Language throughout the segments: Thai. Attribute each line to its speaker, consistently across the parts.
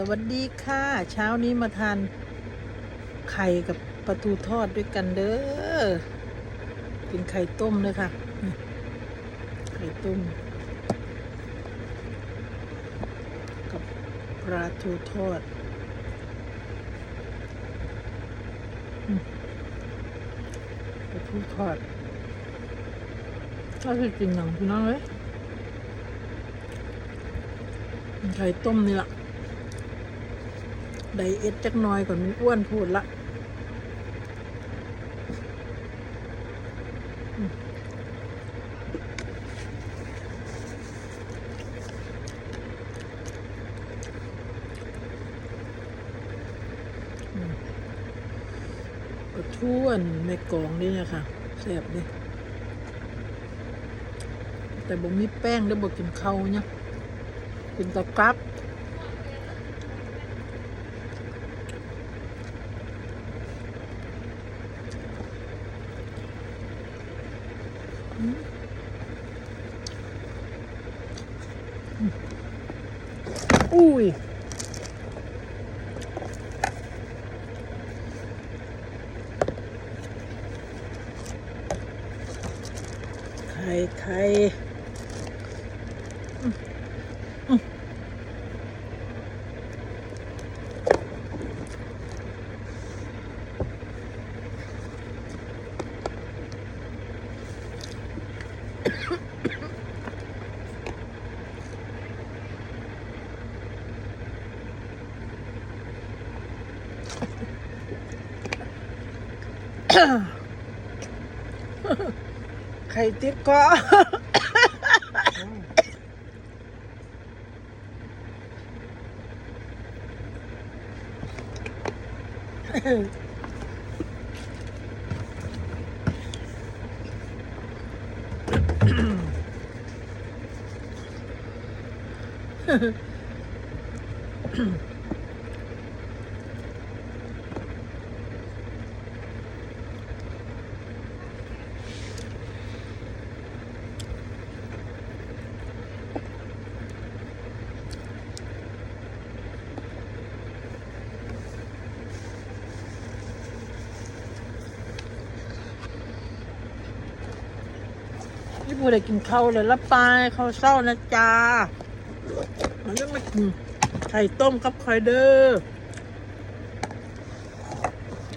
Speaker 1: สวัสดีค่ะ เช้านี้มาทานไข่กับปลาทูทอดด้วยกันเด้อกินไข่ต้มเลยค่ะ ไข่ต้ม กับปลาทูทอดปลาทูทอดก็คือกินหนังพี่น้องเลยไข่ต้มนี่แหละ ไดเอทจักหน่อยก่อนมันอ้วนพูดละกระท้วนในกล่องนี่นี่ยค่ะแซ่บดิแต่บ่มีแป้งแล้วบ่กินข้าวเนี่ยกินตะกรับ อุ้ยไไข่ติ๊กก็นี่ พูดได้กินข้าวเลยละไปข้าวเศร้านะจ๊ะมันเรื่องมากินไข่ต้มกับไข่เด้อ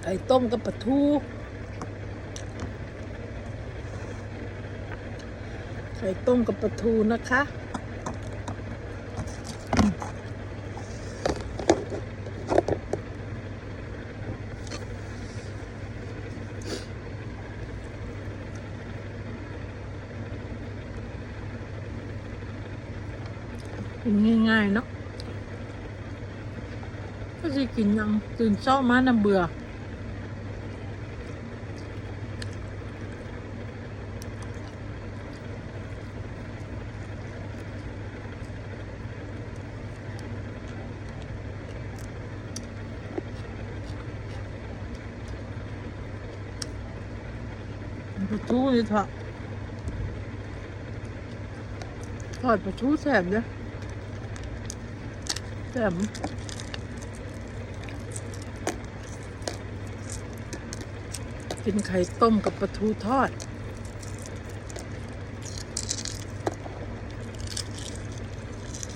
Speaker 1: ไข่ต้มกับปลาทูไข่ต้มกับปลาทูนะคะ กินง่ายๆเนาะก็จะกินยังตื่นเช้ามาน้ำเบื่อปลาทูนี่เถอะทอดปลาทูแสบเนี่ย แสบกินไข่ต้มกับปลาทูทอด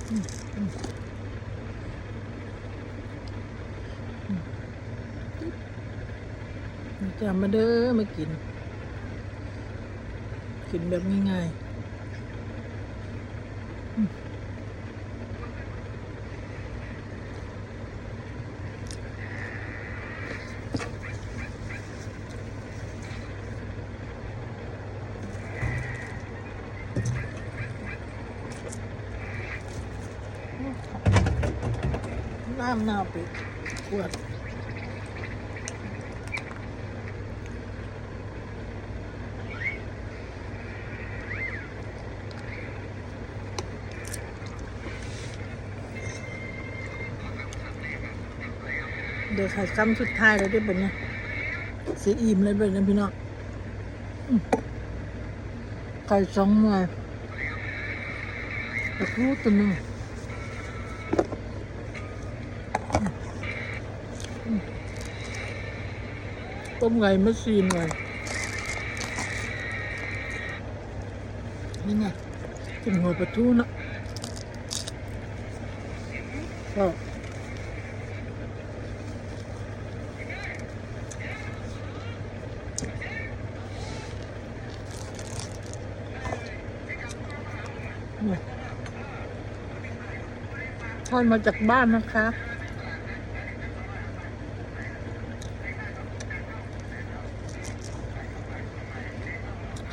Speaker 1: อืมมาจะมาเด้อมากิน กินแบบง่ายๆ อืมน้ำหน้าไปปวดเดี๋ยวไข่ซ้ำสุดท้ายเลยได้เป็นเนี่ยสีอิ่มเลยเป็นนะพี่น้องไข่สองหน่วยตะพูตัวหนึ่ง ต้มไก่มาซีนหน่อยนี่ไงกินหัวปลาทูนะก็นี่ทอดมาจากบ้านนะคะ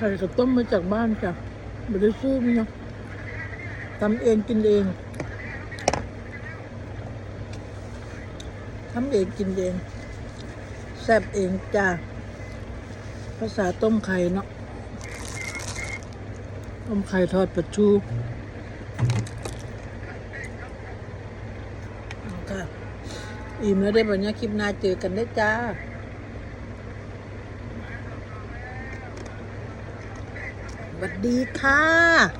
Speaker 1: ไข่กับต้มมาจากบ้านจ้ะไม่ได้ซื้อมันนะทำเองกินเองทำเองกินเองแซ่บเองจ้าภาษาต้มไข่เนาะต้มไข่ทอดปลาชูอาค่ะอิ่มแล้วได้แบบนี้คลิปหน้าเจอกันได้จ้า วัสดีค่ะ